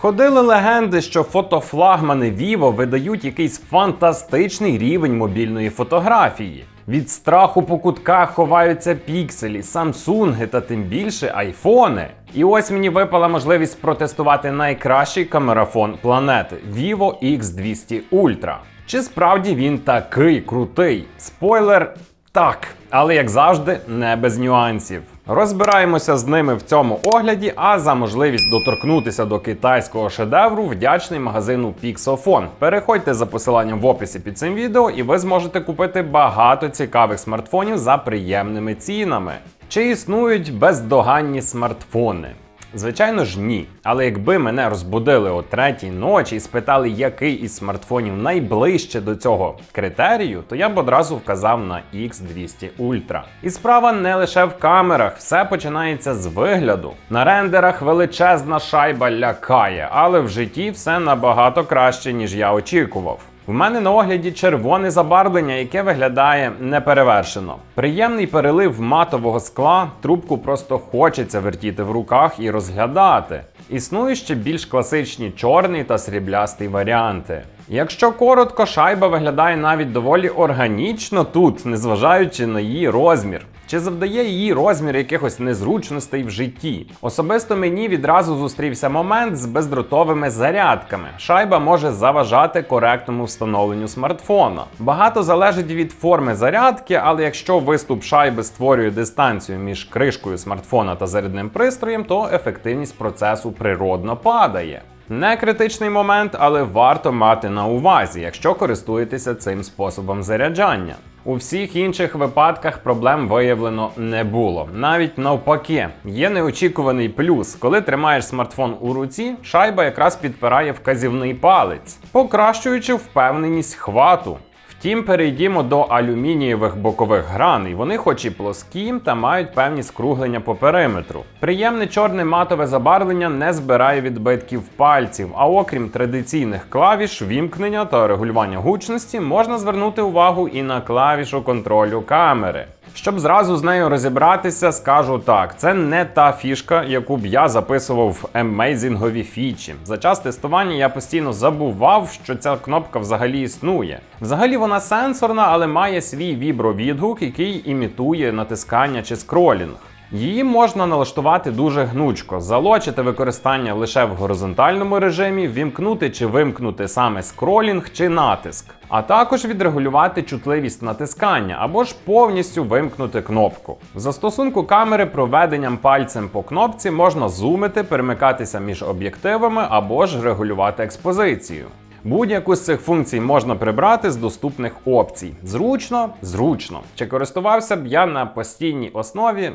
Ходили легенди, що фотофлагмани Vivo видають якийсь фантастичний рівень мобільної фотографії. Від страху по кутках ховаються пікселі, самсунги та тим більше айфони. І ось мені випала можливість протестувати найкращий камерафон планети Vivo X200 Ultra. Чи справді він такий крутий? Спойлер так, але як завжди, не без нюансів. Розбираємося з ними в цьому огляді, а за можливість доторкнутися до китайського шедевру вдячний магазину Pixofon. Переходьте за посиланням в описі під цим відео, і ви зможете купити багато цікавих смартфонів за приємними цінами. Чи існують бездоганні смартфони? Звичайно ж, ні. Але якби мене розбудили о третій ночі і спитали, який із смартфонів найближче до цього критерію, то я б одразу вказав на X200 Ultra. І справа не лише в камерах, все починається з вигляду. На рендерах величезна шайба лякає, але в житті все набагато краще, ніж я очікував. В мене на огляді червоне забарвлення, яке виглядає неперевершено. Приємний перелив матового скла, трубку просто хочеться вертіти в руках і розглядати. Існують ще більш класичні чорний та сріблястий варіанти. Якщо коротко, шайба виглядає навіть доволі органічно тут, незважаючи на її розмір. Чи завдає її розмір якихось незручностей в житті? Особисто мені відразу зустрівся момент з бездротовими зарядками. Шайба може заважати коректному встановленню смартфона. Багато залежить від форми зарядки, але якщо виступ шайби створює дистанцію між кришкою смартфона та зарядним пристроєм, то ефективність процесу природно падає. Не критичний момент, але варто мати на увазі, якщо користуєтеся цим способом заряджання. У всіх інших випадках проблем виявлено не було. Навіть навпаки, є неочікуваний плюс. Коли тримаєш смартфон у руці, шайба якраз підпирає вказівний палець, покращуючи впевненість хвату. Втім, перейдімо до алюмінієвих бокових граней. Вони, хоч і плоскі, та мають певні скруглення по периметру. Приємне чорне матове забарвлення не збирає відбитків пальців, а окрім традиційних клавіш, вімкнення та регулювання гучності, можна звернути увагу і на клавішу контролю камери. Щоб зразу з нею розібратися, скажу так: це не та фішка, яку б я записував в емейзінгові фічі. За час тестування я постійно забував, що ця кнопка взагалі існує. Взагалі вона сенсорна, але має свій вібровідгук, який імітує натискання чи скролінг. Її можна налаштувати дуже гнучко, залочити використання лише в горизонтальному режимі, вімкнути чи вимкнути саме скролінг чи натиск, а також відрегулювати чутливість натискання або ж повністю вимкнути кнопку. В застосунку камери проведенням пальцем по кнопці можна зумити, перемикатися між об'єктивами або ж регулювати експозицію. Будь-яку з цих функцій можна прибрати з доступних опцій. Зручно, зручно. Чи користувався б я на постійній основі?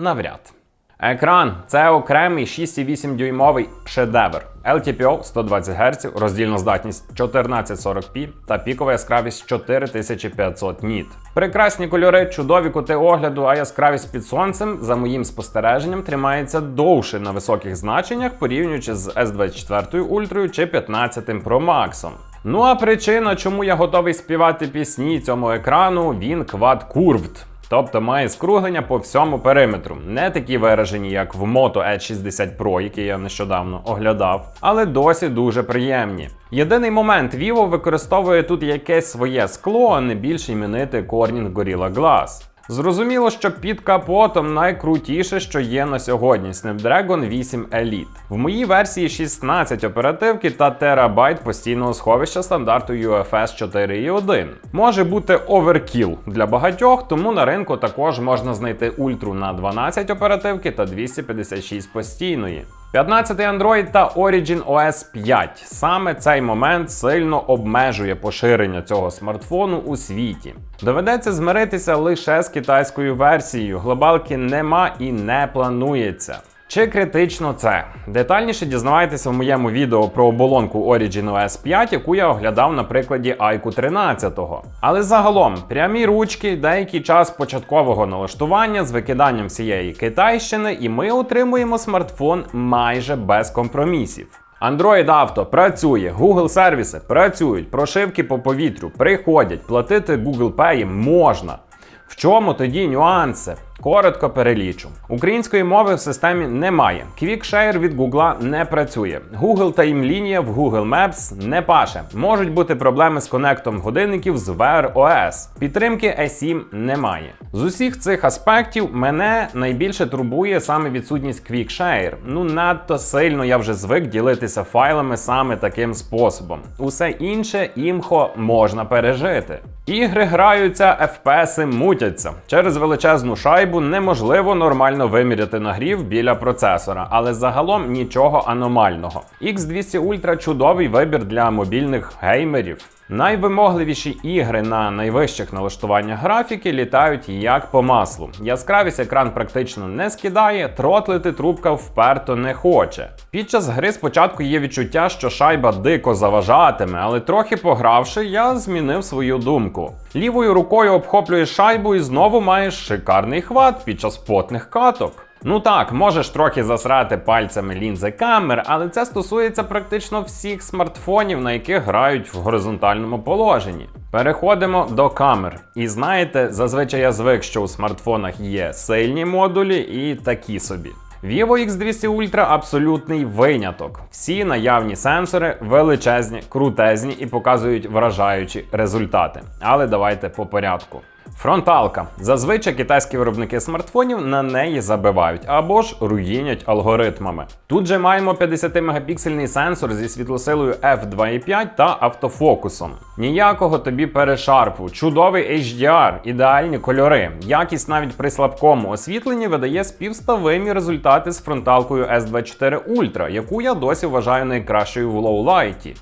Навряд. Екран це окремий 6,8 дюймовий шедевр. LTPO 120 Гц, роздільна здатність 1440p та пікова яскравість 4500 ніт. Прекрасні кольори, чудові кути огляду, а яскравість під сонцем, за моїм спостереженням, тримається довше на високих значеннях, порівнюючи з S24 Ultra чи 15 Pro Max. Ну а причина, чому я готовий співати пісні цьому екрану, він Curved. Тобто має скруглення по всьому периметру. Не такі виражені, як в Moto e 60 Pro, який я нещодавно оглядав, але досі дуже приємні. Єдиний момент Vivo використовує тут якесь своє скло, а не більш іменити Corning Gorilla Glass. Зрозуміло, що під капотом найкрутіше, що є на сьогодні Snapdragon 8 Elite. В моїй версії 16 оперативки та терабайт постійного сховища стандарту UFS 4.1. Може бути оверкіл для багатьох, тому на ринку також можна знайти ультру на 12 оперативки та 256 постійної. 15 Android та Origin OS 5. Саме цей момент сильно обмежує поширення цього смартфону у світі. Доведеться змиритися лише з китайською версією. Глобалки нема і не планується. Чи критично це? Детальніше дізнавайтеся в моєму відео про оболонку Origin OS 5, яку я оглядав на прикладі iQOO 13. Але загалом прямі ручки, деякий час початкового налаштування з викиданням всієї китайщини, і ми отримуємо смартфон майже без компромісів. Android Auto працює, Google сервіси працюють, прошивки по повітрю приходять, платити Google Pay можна. В чому тоді нюанси? Коротко перелічу. Української мови в системі немає. QuickShare від Google не працює. Google таймлінія в Google Maps не паше. Можуть бути проблеми з конектом годинників з Wear OS. Підтримки E7 немає. З усіх цих аспектів мене найбільше турбує саме відсутність QuickShare. Ну надто сильно я вже звик ділитися файлами саме таким способом. Усе інше імхо можна пережити. Ігри граються, FPS мутяться. Через величезну шайбу неможливо нормально виміряти нагрів біля процесора, але загалом нічого аномального. X200 Ultra чудовий вибір для мобільних геймерів. Найвимогливіші ігри на найвищих налаштуваннях графіки літають як по маслу. Яскравість екран практично не скидає, тротлити трубка вперто не хоче. Під час гри спочатку є відчуття, що шайба дико заважатиме, але трохи погравши, я змінив свою думку. Лівою рукою обхоплюєш шайбу і знову маєш шикарний хват під час потних каток. Ну так, можеш трохи засрати пальцями лінзи камер, але це стосується практично всіх смартфонів, на яких грають в горизонтальному положенні. Переходимо до камер. І знаєте, зазвичай я звик, що у смартфонах є сильні модулі і такі собі. Vivo X200 Ultra абсолютний виняток. Всі наявні сенсори величезні, крутезні і показують вражаючі результати. Але давайте по порядку. Фронталка. Зазвичай китайські виробники смартфонів на неї забивають або ж руїнять алгоритмами. Тут же маємо 50-мегапіксельний сенсор зі світлосилою f2.5 та автофокусом. Ніякого тобі перешарпу, чудовий HDR, ідеальні кольори. Якість навіть при слабкому освітленні видає співставимі результати з фронталкою S24 Ultra, яку я досі вважаю найкращою в лоулайті.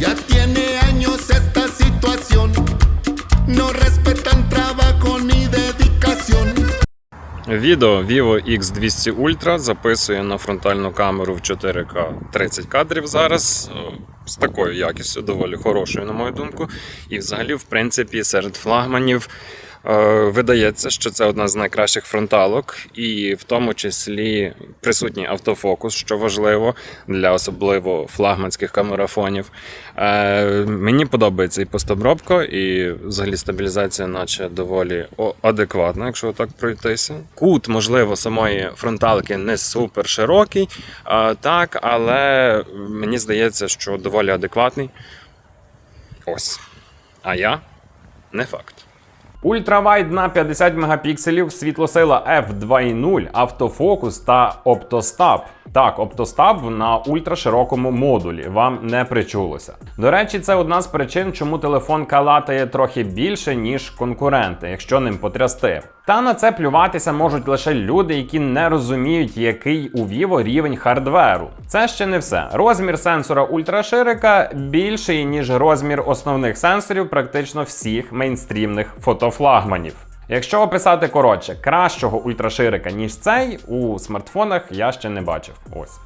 Ya No respetan trabajo ni dedicación. Відео Vivo X200 Ultra записує на фронтальну камеру в 4К 30 кадрів зараз. е, З такою якістю, доволі хорошою, на мою думку. І взагалі, в принципі, серед флагманів видається, що це одна з найкращих фронталок, і в тому числі присутній автофокус, що важливо для особливо флагманських камерафонів. Е, мені подобається і постобробка, і взагалі стабілізація, наче доволі адекватна, якщо так пройтися. Кут, можливо, самої фронталки не супер широкий, так, але мені здається, що доволі адекватний. Ось. А я не факт. Ультравайд на 50 мегапікселів, світлосила f2.0, автофокус та оптостаб. Так, оптостаб на ультраширокому модулі. Вам не причулося. До речі, це одна з причин, чому телефон калатає трохи більше, ніж конкуренти, якщо ним потрясти. Та на це плюватися можуть лише люди, які не розуміють, який у Vivo рівень хардверу. Це ще не все. Розмір сенсора ультраширика більший, ніж розмір основних сенсорів практично всіх мейнстрімних фотофлагманів. Якщо описати коротше, кращого ультраширика, ніж цей, у смартфонах я ще не бачив. Ось.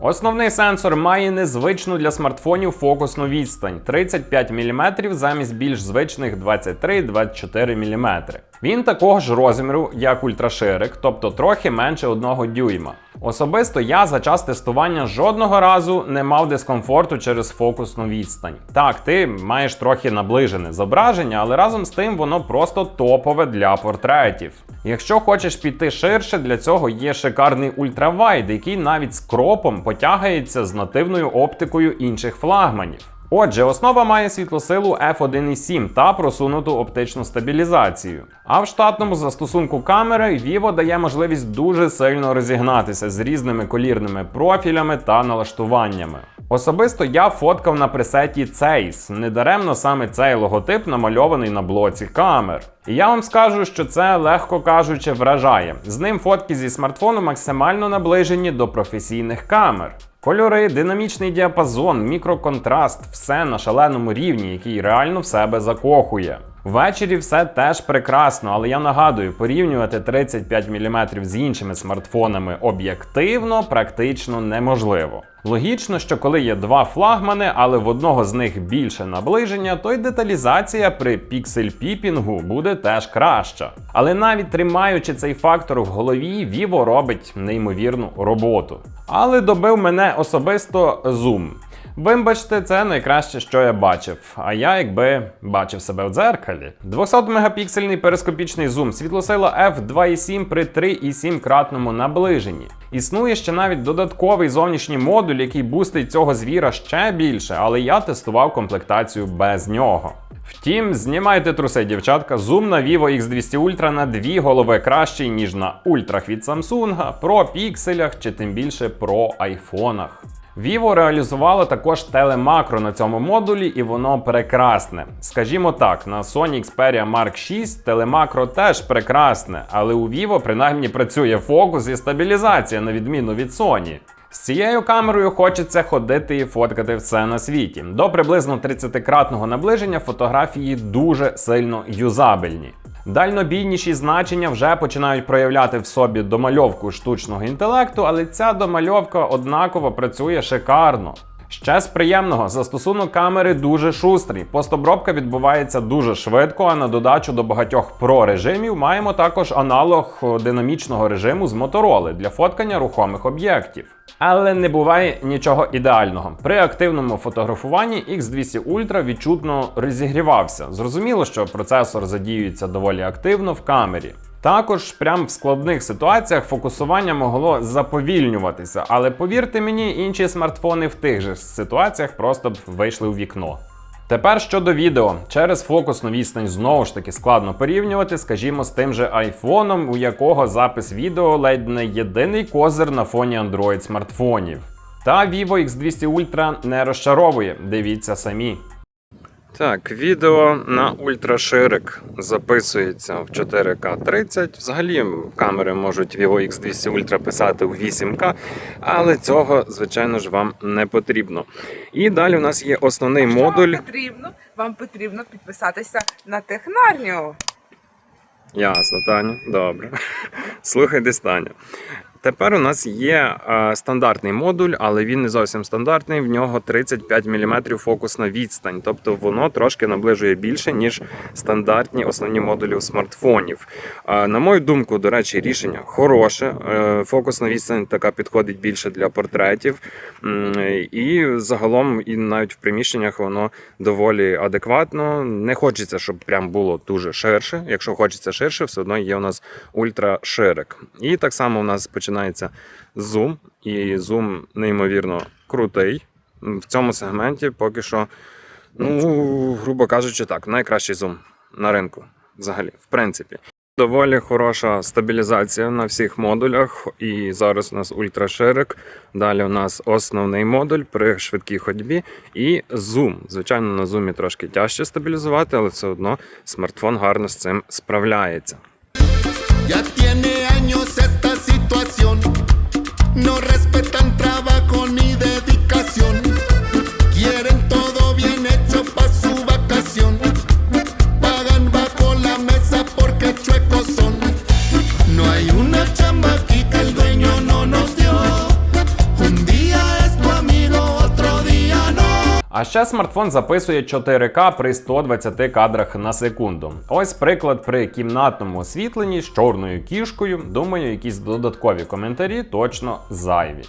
Основний сенсор має незвичну для смартфонів фокусну відстань 35 мм замість більш звичних 23-24 мм. Він такого ж розміру, як ультраширик, тобто трохи менше 1 дюйма. Особисто я за час тестування жодного разу не мав дискомфорту через фокусну відстань. Так, ти маєш трохи наближене зображення, але разом з тим воно просто топове для портретів. Якщо хочеш піти ширше, для цього є шикарний ультравайд, який навіть з кропом потягається з нативною оптикою інших флагманів. Отже, основа має світлосилу f1.7 та просунуту оптичну стабілізацію. А в штатному застосунку камери Vivo дає можливість дуже сильно розігнатися з різними колірними профілями та налаштуваннями. Особисто я фоткав на пресеті Цейс. Недаремно саме цей логотип намальований на блоці камер. І я вам скажу, що це, легко кажучи, вражає. З ним фотки зі смартфону максимально наближені до професійних камер. Кольори, динамічний діапазон, мікроконтраст все на шаленому рівні, який реально в себе закохує. Ввечері все теж прекрасно, але я нагадую, порівнювати 35 мм з іншими смартфонами об'єктивно практично неможливо. Логічно, що коли є два флагмани, але в одного з них більше наближення, то й деталізація при піксель-піпінгу буде теж краща. Але навіть тримаючи цей фактор в голові, Vivo робить неймовірну роботу. Але добив мене особисто зум. Вибачте, це найкраще, що я бачив. А я якби бачив себе в дзеркалі. 200-мегапіксельний перископічний зум, світлосила f2.7 при 3,7 кратному наближенні. Існує ще навіть додатковий зовнішній модуль, який бустить цього звіра ще більше, але я тестував комплектацію без нього. Втім, знімайте труси, дівчатка. Зум на Vivo X200 Ultra на дві голови кращий, ніж на ультрах від Samsung, про пікселях чи тим більше про айфонах. Vivo реалізувало також телемакро на цьому модулі, і воно прекрасне. Скажімо так, на Sony Xperia Mark 6 телемакро теж прекрасне, але у Vivo принаймні працює фокус і стабілізація, на відміну від Sony. З цією камерою хочеться ходити і фоткати все на світі. До приблизно 30-кратного наближення фотографії дуже сильно юзабельні. Дальнобійніші значення вже починають проявляти в собі домальовку штучного інтелекту, але ця домальовка однаково працює шикарно. Ще з приємного застосунок камери дуже шустрий. Постобробка відбувається дуже швидко, а на додачу до багатьох про режимів маємо також аналог динамічного режиму з Motorola для фоткання рухомих об'єктів. Але не буває нічого ідеального. При активному фотографуванні X200 Ultra відчутно розігрівався. Зрозуміло, що процесор задіюється доволі активно в камері. Також прямо в складних ситуаціях фокусування могло заповільнюватися, але повірте мені, інші смартфони в тих же ситуаціях просто б вийшли у вікно. Тепер щодо відео, через фокусну відстань знову ж таки складно порівнювати, скажімо, з тим же айфоном, у якого запис відео ледь не єдиний козир на фоні Android смартфонів. Та Vivo X200 Ultra не розчаровує, дивіться самі. Так, відео на ультраширик записується в 4К 30. Взагалі камери можуть Vivo X200 Ultra писати у 8К, але цього, звичайно ж, вам не потрібно. І далі у нас є основний Що модуль. вам потрібно? Вам потрібно підписатися на технарню. Ясно, Таня. Добре. Слухайте, Таня. Тепер у нас є е, стандартний модуль, але він не зовсім стандартний. В нього 35 мм фокусна відстань, тобто воно трошки наближує більше, ніж стандартні основні модулі у смартфонів. Е, на мою думку, до речі, рішення хороше. Е, фокусна відстань така підходить більше для портретів. І загалом, і навіть в приміщеннях воно доволі адекватно. Не хочеться, щоб прям було дуже ширше. Якщо хочеться ширше, все одно є у нас ультраширик. І так само у нас починається зум, і зум неймовірно крутий. В цьому сегменті поки що, ну, грубо кажучи, так, найкращий зум на ринку. Взагалі, в принципі. Доволі хороша стабілізація на всіх модулях. І зараз у нас ультраширик. Далі у нас основний модуль при швидкій ходьбі і зум. Звичайно, на зумі трошки тяжче стабілізувати, але все одно смартфон гарно з цим справляється. Esta No respetan trabajo ni dedicación. А ще смартфон записує 4К при 120 кадрах на секунду. Ось приклад при кімнатному освітленні з чорною кішкою. Думаю, якісь додаткові коментарі точно зайві.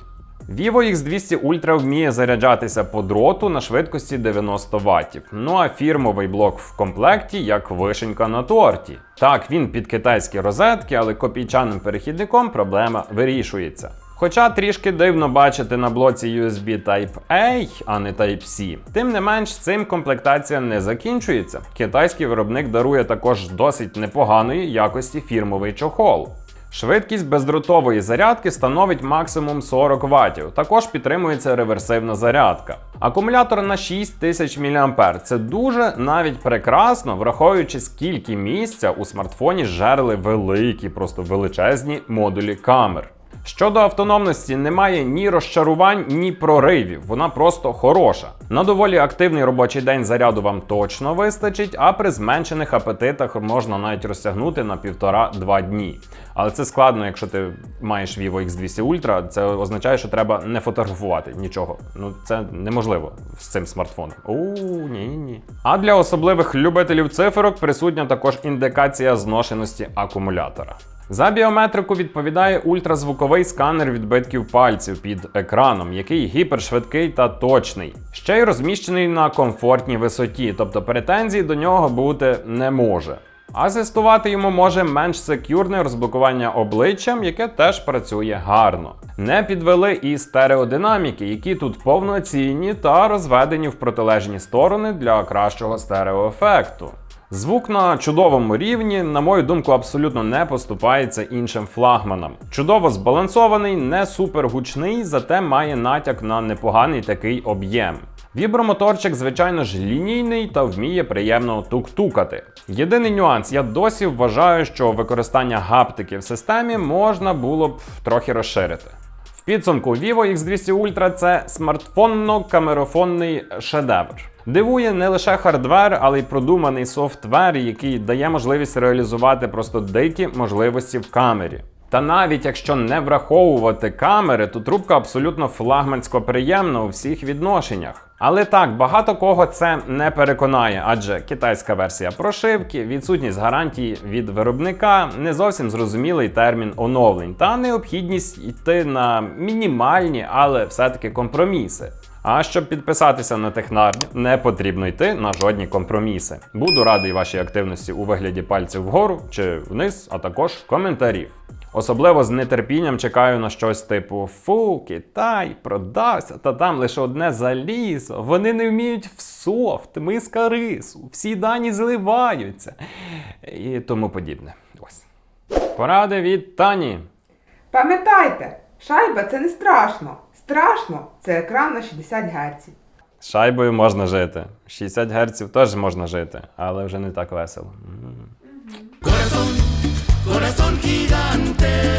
Vivo X200 Ultra вміє заряджатися по дроту на швидкості 90 Вт. Ну а фірмовий блок в комплекті як вишенька на торті. Так, він під китайські розетки, але копійчаним перехідником проблема вирішується. Хоча трішки дивно бачити на блоці USB Type-A, а не Type-C. Тим не менш, цим комплектація не закінчується. Китайський виробник дарує також досить непоганої якості фірмовий чохол. Швидкість бездротової зарядки становить максимум 40 Вт. Також підтримується реверсивна зарядка. Акумулятор на 6000 мАh. Це дуже навіть прекрасно, враховуючи скільки місця у смартфоні жерли великі, просто величезні модулі камер. Щодо автономності, немає ні розчарувань, ні проривів. Вона просто хороша. На доволі активний робочий день заряду вам точно вистачить, а при зменшених апетитах можна навіть розтягнути на півтора-два дні. Але це складно, якщо ти маєш Vivo X200 Ultra, це означає, що треба не фотографувати нічого. Ну це неможливо з цим смартфоном. У ні, ні. А для особливих любителів циферок присутня також індикація зношеності акумулятора. За біометрику відповідає ультразвуковий сканер відбитків пальців під екраном, який гіпершвидкий та точний. Ще й розміщений на комфортній висоті, тобто претензій до нього бути не може. Асистувати йому може менш секюрне розблокування обличчям, яке теж працює гарно. Не підвели і стереодинаміки, які тут повноцінні та розведені в протилежні сторони для кращого стереоефекту. Звук на чудовому рівні, на мою думку, абсолютно не поступається іншим флагманам. Чудово збалансований, не супергучний, зате має натяк на непоганий такий об'єм. Вібромоторчик, звичайно ж, лінійний та вміє приємно тук-тукати. Єдиний нюанс, я досі вважаю, що використання гаптики в системі можна було б трохи розширити. В підсумку Vivo X200 Ultra це смартфонно-камерофонний шедевр. Дивує не лише хардвер, але й продуманий софтвер, який дає можливість реалізувати просто дикі можливості в камері. Та навіть якщо не враховувати камери, то трубка абсолютно флагмансько приємна у всіх відношеннях. Але так, багато кого це не переконає, адже китайська версія прошивки, відсутність гарантії від виробника, не зовсім зрозумілий термін оновлень та необхідність йти на мінімальні, але все-таки компроміси. А щоб підписатися на технарню, не потрібно йти на жодні компроміси. Буду радий вашій активності у вигляді пальців вгору чи вниз, а також коментарів. Особливо з нетерпінням чекаю на щось типу Фу, Китай продався, та там лише одне залізо. Вони не вміють в софт, миска рису, всі дані зливаються і тому подібне. Ось. Поради від Тані. Пам'ятайте, шайба це не страшно. Страшно, це екран на 60 Гц. З шайбою можна жити. 60 Гц теж можна жити, але вже не так весело. Corazón, corazón gigante.